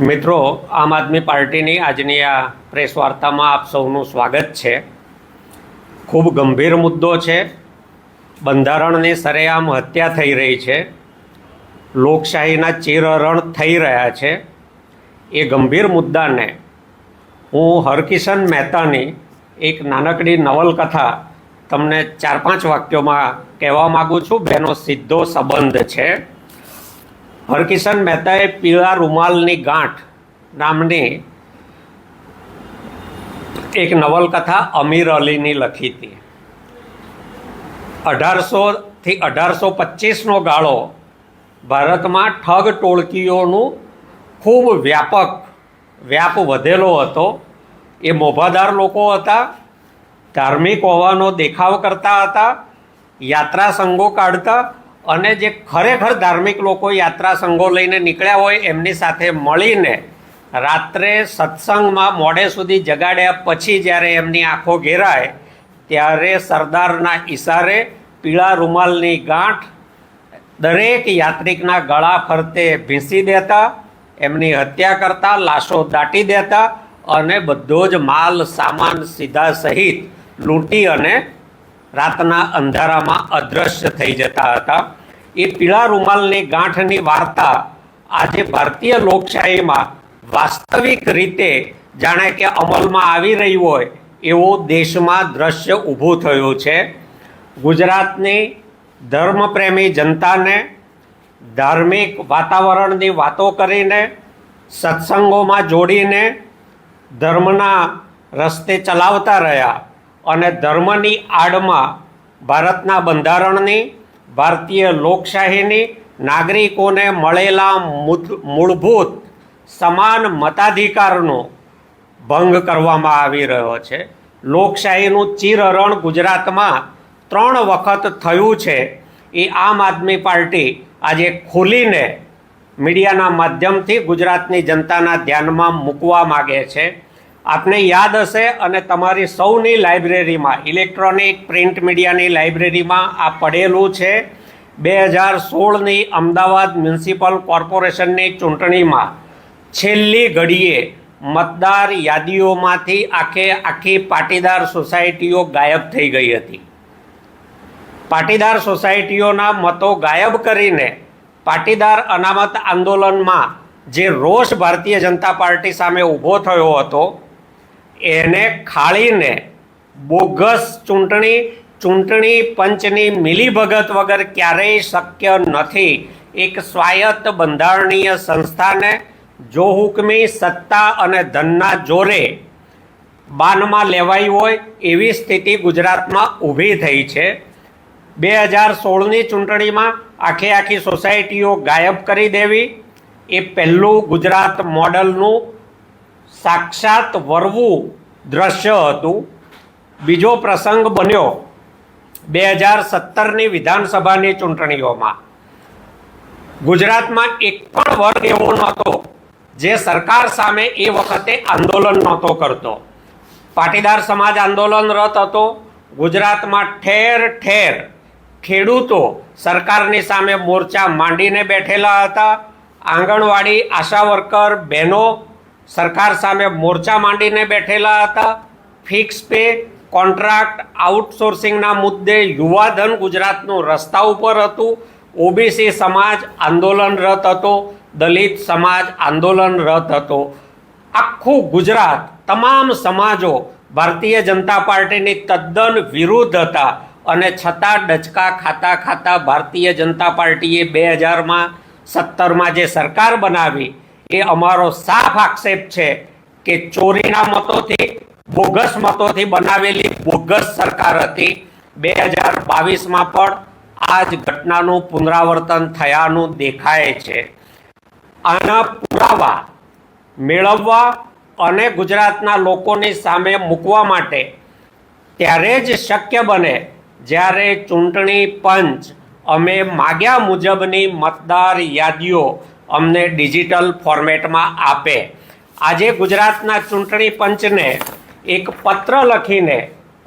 મિત્રો, આમ આદમી પાર્ટીની આજની આ પ્રેસ વાર્તામાં આપ સૌનું સ્વાગત છે. ખૂબ ગંભીર મુદ્દો છે. બંધારણની સરેઆમ હત્યા થઈ રહી છે. લોકશાહીના ચિરહરણ થઈ રહ્યા છે. એ ગંભીર મુદ્દાને હું હરકિશન મહેતાની એક નાનકડી નવલકથા તમને ચાર પાંચ વાક્યોમાં કહેવા માગું છું. બેનો સીધો સંબંધ છે. હરકિશન મહેતાએ પીળા રૂમાલની ગાંઠ નામની એક નવલકથા અમીર અલીની લખી હતી. અઢારસોથી અઢારસો પચીસનો ગાળો ભારતમાં ઠગ ટોળકીઓનું ખૂબ વ્યાપક, વ્યાપ વધેલો હતો. એ મોભાદાર લોકો હતા, ધાર્મિક હોવાનો દેખાવ કરતા હતા યાત્રા સંઘો કાઢતા અને જે ખરેખર ધાર્મિક લોકો યાત્રા સંઘો લઈને નીકળ્યા હોય, એમની સાથે મળીને રાત્રે સત્સંગમાં મોડે સુધી જગાડ્યા પછી જ્યારે એમની આંખો ઘેરાય, ત્યારે સરદારના ઈશારે પીળા રૂમાલની ગાંઠ દરેક યાત્રિકના ગળા ફરતે ભીંસી દેતા, એમની હત્યા કરતા, લાશો દાટી દેતા અને બધો જ માલ, સામાન સીધા સહિત લૂંટી અને રાતના અંધારામાં અદૃશ્ય થઈ જતા હતા. એ પીળા રૂમાલની ગાંઠની વાર્તા આજે ભારતીય લોકશાહીમાં વાસ્તવિક રીતે જાણે કે અમલમાં આવી રહી હોય એવો દેશમાં દ્રશ્ય ઊભું થયું છે. ગુજરાતની ધર્મપ્રેમી જનતાને ધાર્મિક વાતાવરણની વાતો કરીને, સત્સંગોમાં જોડીને ધર્મના રસ્તે ચલાવતા રહ્યા. અને ધર્મની આડમાં ભારતના બંધારણની, ભારતીય લોકશાહીની નાગરિકોને મળેલા મૂળભૂત સમાન મતાધિકારનો ભંગ કરવામાં આવી રહ્યો છે. લોકશાહીનું ચીરહરણ ગુજરાતમાં ત્રણ વખત થયું છે. એ આમ આદમી પાર્ટી આજે ખોલીને મીડિયાના માધ્યમથી ગુજરાતની જનતાના ધ્યાનમાં મૂકવા માગે છે. આપને યાદ હશે અને તમારી સૌની લાઇબ્રેરીમાં, ઇલેક્ટ્રોનિક પ્રિન્ટ મીડિયાની લાઇબ્રેરીમાં આ પડેલું છે. બે હજાર સોળની અમદાવાદ મ્યુનિસિપલ કોર્પોરેશનની ચૂંટણીમાં છેલ્લી ઘડીએ મતદાર યાદીઓમાંથી આખે આખી પાટીદાર સોસાયટીઓ ગાયબ થઈ ગઈ હતી. પાટીદાર સોસાયટીઓના મતો ગાયબ કરીને પાટીદાર અનામત આંદોલનમાં જે રોષ ભારતીય જનતા પાર્ટી સામે ઊભો થયો હતો એને ખાળીને બોગસ ચૂંટણી ચૂંટણી પંચની મિલીભગત વગર ક્યારેય શક્ય નથી. એક સ્વાયત્ત બંધારણીય સંસ્થાને જો હુકમી સત્તા અને ધનના જોરે બાનમાં લેવાઈ હોય એવી સ્થિતિ ગુજરાતમાં ઊભી થઈ છે. બે હજાર સોળની ચૂંટણીમાં આખે આખી સોસાયટીઓ ગાયબ કરી દેવી એ પહેલું ગુજરાત મોડલનું સાક્ષાત વરવું દ્રશ્ય હતું. બીજો પ્રસંગ બન્યો બે હજાર સત્તરની વિધાનસભાની ચૂંટણીઓમાં. ગુજરાતમાં એક પણ વર્ગ એવો નહોતો જે સરકાર સામે એ વખતે આંદોલન નહોતો કરતો. પાટીદાર સમાજ આંદોલનરત હતો. ગુજરાતમાં ઠેર ઠેર ખેડૂતો સરકારની સામે મોરચા માંડીને બેઠેલા હતા. આંગણવાડી, આશા વર્કર, બહેનો સરકાર સામે મોરચા માંડીને બેઠેલા હતા. ફિક્સ પે કોન્ટ્રાક્ટ આઉટસોર્સિંગના મુદ્દે યુવાધન ગુજરાતનું રસ્તા ઉપર હતું. ઓબીસી સમાજ આંદોલનરત હતો. દલિત સમાજ આંદોલનરત હતો. આખું ગુજરાત, તમામ સમાજો ભારતીય જનતા પાર્ટીની તદ્દન વિરુદ્ધ હતા. અને છતાં ડચકા ખાતા ખાતા ભારતીય જનતા પાર્ટીએ બે હજારમાં સત્તરમાં જે સરકાર બનાવી એ અમારો સાફ આક્ષેપ છે કે ચોરીના મતોથી, બોગસ મતોથી બનાવેલી બોગસ સરકાર હતી. બે હજાર બાવીસમાં પણ આ જ ઘટનાનું પુનરાવર્તન થયાનું દેખાય છે. આના પુરાવા મેળવવા અને ગુજરાતના લોકોની સામે મૂકવા માટે ત્યારે જ શક્ય બને જ્યારે ચૂંટણી પંચ અમે માગ્યા મુજબની મતદાર યાદીઓ અમને ડિજિટલ ફોર્મેટમાં આપે. આજે ગુજરાતના ચૂંટણી પંચને એક પત્ર લખીને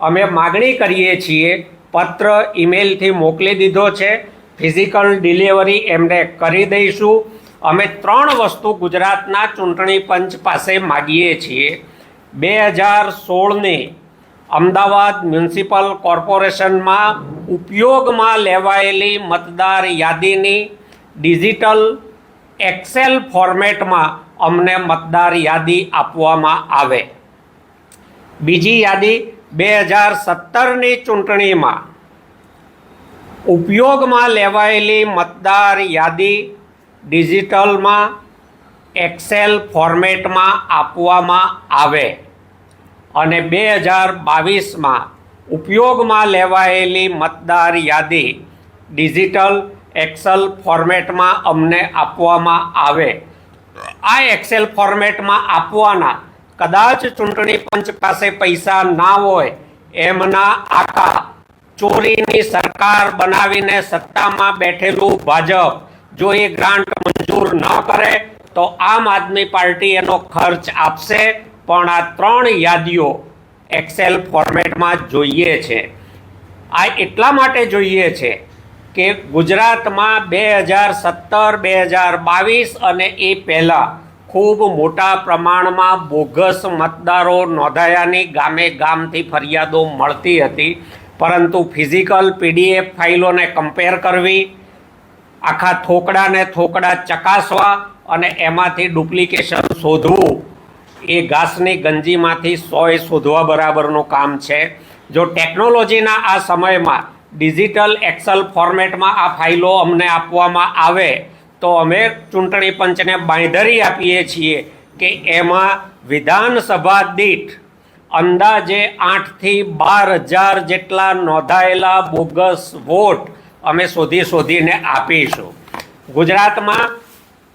અમે માગણી કરીએ છીએ, પત્ર ઈમેલથી મોકલી દીધો છે. ફિઝિકલ ડિલિવરી એમને કરી દઈશું. અમે ત્રણ વસ્તુ ગુજરાતના ચૂંટણી પંચ પાસે માગીએ છીએ. બે હજાર સોળની અમદાવાદ મ્યુનિસિપલ કોર્પોરેશનમાં ઉપયોગમાં લેવાયેલી મતદાર યાદીની ડિજિટલ એક્સેલ ફોર્મેટમાં અમને મતદાર યાદી આપવામાં આવે. બીજી યાદી બે હજાર સત્તરની ચૂંટણીમાં. ઉપયોગમાં લેવાયેલી મતદાર યાદી ડિજિટલમાં એક્સેલ ફોર્મેટમાં આપવામાં આવે. અને બે હજાર બાવીસમાં ઉપયોગમાં લેવાયેલી મતદાર યાદી ડિજિટલ એક્સેલ ફોર્મેટમાં અમને આપવામાં આવે. આ એક્સેલ ફોર્મેટમાં આપવાના કદાચ ચૂંટણી પંચ પાસે પૈસા ના હોય, એમના આકા ચોરીની સરકાર બનાવીને સત્તામાં બેઠેલું ભાજપ જો એ ગ્રાન્ટ મંજૂર ન કરે, તો આમ આદમી પાર્ટી એનો ખર્ચ આપશે. પણ આ ત્રણ યાદીઓ એક્સેલ ફોર્મેટમાં જોઈએ છે. આ એટલા માટે જોઈએ છે કે ગુજરાતમાં બે હજાર સત્તર, બે હજાર બાવીસ અને એ પહેલાં ખૂબ મોટા પ્રમાણમાં બોગસ મતદારો નોંધાયાની ગામે ગામથી ફરિયાદો મળતી હતી. પરંતુ ફિઝિકલ પીડીએફ ફાઇલોને કમ્પેર કરવી, આખા થોકડાને થોકડા ચકાસવા અને એમાંથી ડુપ્લિકેશન શોધવું, એ ઘાસની ગંજીમાંથી સોય શોધવા બરાબરનું કામ છે. જો ટેકનોલોજીના આ સમયમાં ડિજિટલ એક્સલ ફોર્મેટમાં આ ફાઇલો અમને આપવામાં આવે તો અમે ચૂંટણી પંચને બાંયધરી આપીએ છીએ કે એમાં વિધાનસભા દીઠ અંદાજે આઠથી બાર હજાર જેટલા નોંધાયેલા બોગસ વોટ અમે શોધી શોધીને આપીશું. ગુજરાતમાં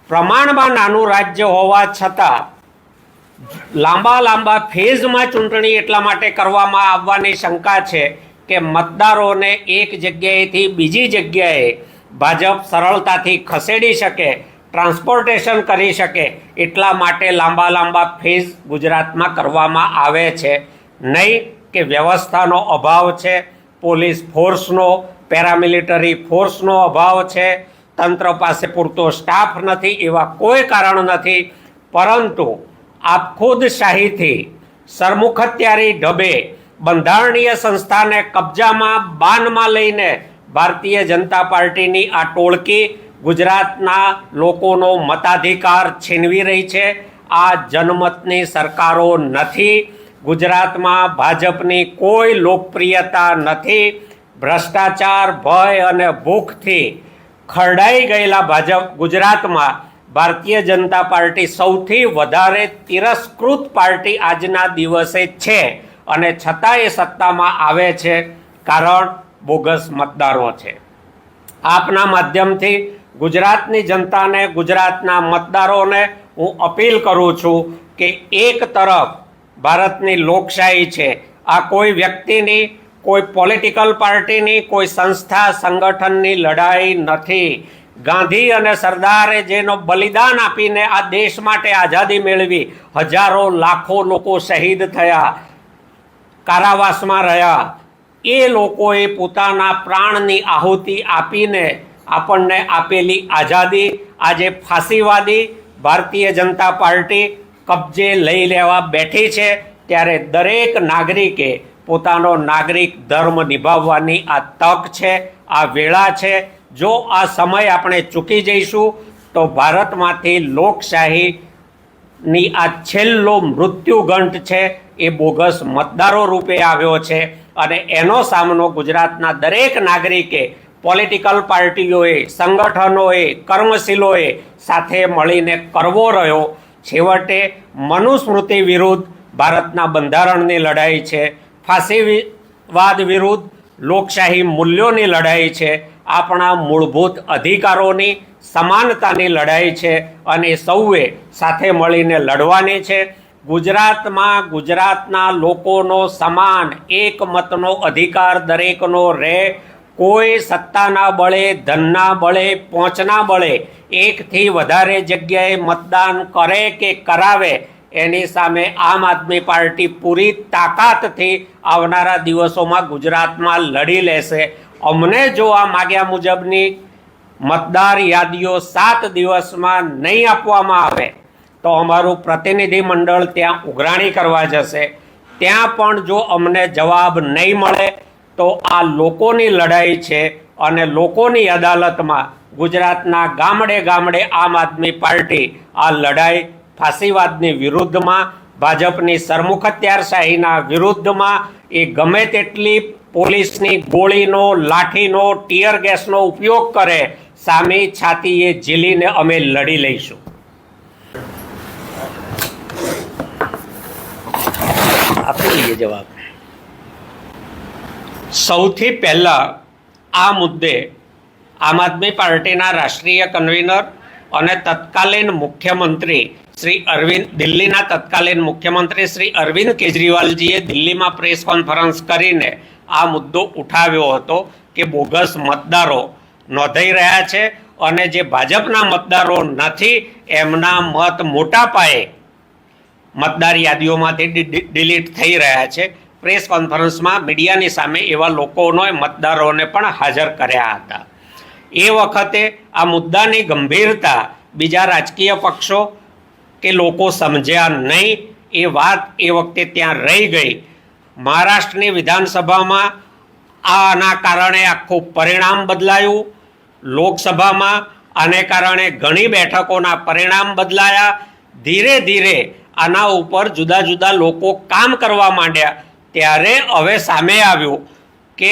પ્રમાણમાં નાનું રાજ્ય હોવા છતાં લાંબા લાંબા ફેઝમાં ચૂંટણી એટલા માટે કરવામાં આવવાની શંકા છે કે મતદારોને એક જગ્યાએથી બીજી જગ્યાએ ભાજપ સરળતાથી ખસેડી શકે, ટ્રાન્સપોર્ટેશન કરી શકે, એટલા માટે લાંબા લાંબા ફેઝ ગુજરાતમાં કરવામાં આવે છે. નહીં કે વ્યવસ્થાનો અભાવ છે, પોલીસ ફોર્સનો, પેરામિલિટરી ફોર્સનો અભાવ છે, તંત્ર પાસે પૂરતો સ્ટાફ નથી એવા કોઈ કારણ નથી. પરંતુ આપ ખુદ શાહીથી સરમુખત્યારી ઢબે બંધારણીય સંસ્થાને કબજામાં બાનમાં લઈને ભારતીય જનતા પાર્ટીની આ ટોળકી ગુજરાતના લોકોનો મતાધિકાર છીનવી રહી છે. આ જનમતની સરકારો નથી. ગુજરાતમાં ભાજપની કોઈ લોકપ્રિયતા નથી. ભ્રષ્ટાચાર, ભય અને ભૂખથી ખરડાઈ ગયેલા ભાજપ ગુજરાતમાં ભારતીય જનતા પાર્ટી સૌથી વધારે તિરસ્કૃત પાર્ટી આજના દિવસે છે. અને છતાં એ સત્તામાં આવે છે કારણ બોગસ મતદારો છે. આપના માધ્યમથી ગુજરાતની જનતાને, ગુજરાતના મતદારોને હું અપીલ કરું છું કે એક તરફ ભારતની લોકશાહી છે, આ કોઈ વ્યક્તિની, કોઈ પોલિટિકલ પાર્ટીની, કોઈ સંસ્થા સંગઠનની લડાઈ નથી. ગાંધી અને સરદારે જેનો બલિદાન આપીને આ દેશ માટે આઝાદી મેળવી હજારો લાખો લોકો શહીદ થયા. કારાવાસમાં રહ્યા. એ લોકોએ પોતાના પ્રાણની આહુતિ આપીને આપણને આપેલી આઝાદી, આજે ફાંસીવાદી ભારતીય જનતા પાર્ટી કબજે લઈ લેવા બેઠી છે, ત્યારે દરેક નાગરિકે પોતાનો નાગરિક ધર્મ નિભાવવાની આ તક છે, આ વેળા છે. જો આ સમય આપણે ચૂકી જઈશું, તો ભારતમાંથી લોકશાહીની આ છેલ્લો મૃત્યુગંઠ છે એ બોગસ મતદારો રૂપે આવ્યો છે અને એનો સામનો ગુજરાતના દરેક નાગરિકે પોલિટિકલ પાર્ટીઓએ, સંગઠનોએ, કર્મશીલોએ સાથે મળીને કરવો રહ્યો. છેવટે મનુસ્મૃતિ વિરુદ્ધ ભારતના બંધારણની લડાઈ છે. ફાંસીવાદ વિરુદ્ધ લોકશાહી મૂલ્યોની લડાઈ છે. આપણા મૂળભૂત અધિકારોની સમાનતાની લડાઈ છે અને સૌએ સાથે મળીને લડવાની છે. ગુજરાતમાં ગુજરાતના લોકોનો સમાન એક મતનો અધિકાર દરેકનો રહે. કોઈ સત્તાના બળે, ધનના બળે, પહોંચના બળે એકથી વધારે જગ્યાએ મતદાન કરે કે કરાવે એની સામે આમ આદમી પાર્ટી પૂરી તાકાતથી આવનારા દિવસોમાં ગુજરાતમાં લડી લેશે. અમને જો આ માગ્યા મુજબની મતદાર યાદીઓ સાત દિવસમાં નહીં આપવામાં આવે તો અમારું પ્રતિનિધિ મંડળ ત્યાં ઉઘરાણી કરવા જશે. ત્યાં પણ જો અમને જવાબ નહીં મળે તો આ લોકોની લડાઈ છે અને લોકોની અદાલતમાં ગુજરાતના ગામડે ગામડે આમ આદમી પાર્ટી આ લડાઈ ફાંસીવાદની વિરુદ્ધમાં, ભાજપની સરમુખત્યારશાહીના વિરુદ્ધમાં એ ગમે તેટલી પોલીસની ગોળીનો, લાઠીનો, ટીયર ગેસનો ઉપયોગ કરે, સામી છાતીએ ઝીલીને અમે લડી લઈશું. આપી લઈએ જવાબ. સૌથી પહેલાં આ મુદ્દે આમ આદમી પાર્ટીના રાષ્ટ્રીય કન્વીનર અને તત્કાલીન મુખ્યમંત્રી શ્રી અરવિંદ દિલ્હીના તત્કાલીન મુખ્યમંત્રી શ્રી અરવિંદ કેજરીવાલજીએ દિલ્હીમાં પ્રેસ કોન્ફરન્સ કરીને આ મુદ્દો ઉઠાવ્યો હતો કે બોગસ મતદારો નોંધાઈ રહ્યા છે અને જે ભાજપના મતદારો નથી, એમના મત મોટા પાયે મતદાર યાદીઓમાંથી ડિલીટ થઈ રહ્યા છે. પ્રેસ કોન્ફરન્સમાં મીડિયાની સામે એવા લોકોનો મતદારોને પણ હાજર કર્યા હતા. એ વખતે આ મુદ્દાની ગંભીરતા બીજા રાજકીય પક્ષો કે લોકો સમજ્યા નહીં, એ વાત એ વખતે ત્યાં રહી ગઈ. મહારાષ્ટ્રની વિધાનસભામાં આના કારણે આખું પરિણામ બદલાયું. લોકસભામાં આને કારણે ઘણી બેઠકોના પરિણામ બદલાયા. ધીરે ધીરે આના ઉપર જુદા જુદા લોકો કામ કરવા માંડ્યા. ત્યારે હવે સામે આવ્યું કે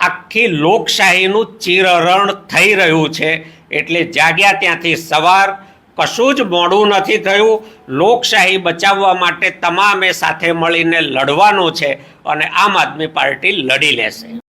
આખી લોકશાહીનું ચિરહરણ થઈ રહ્યું છે. એટલે જાગ્યા ત્યાંથી સવાર કશું જ મોડું નથી થયું. લોકશાહી બચાવવા માટે તમામે સાથે મળીને લડવાનું છે અને આમ આદમી પાર્ટી લડી લેશે.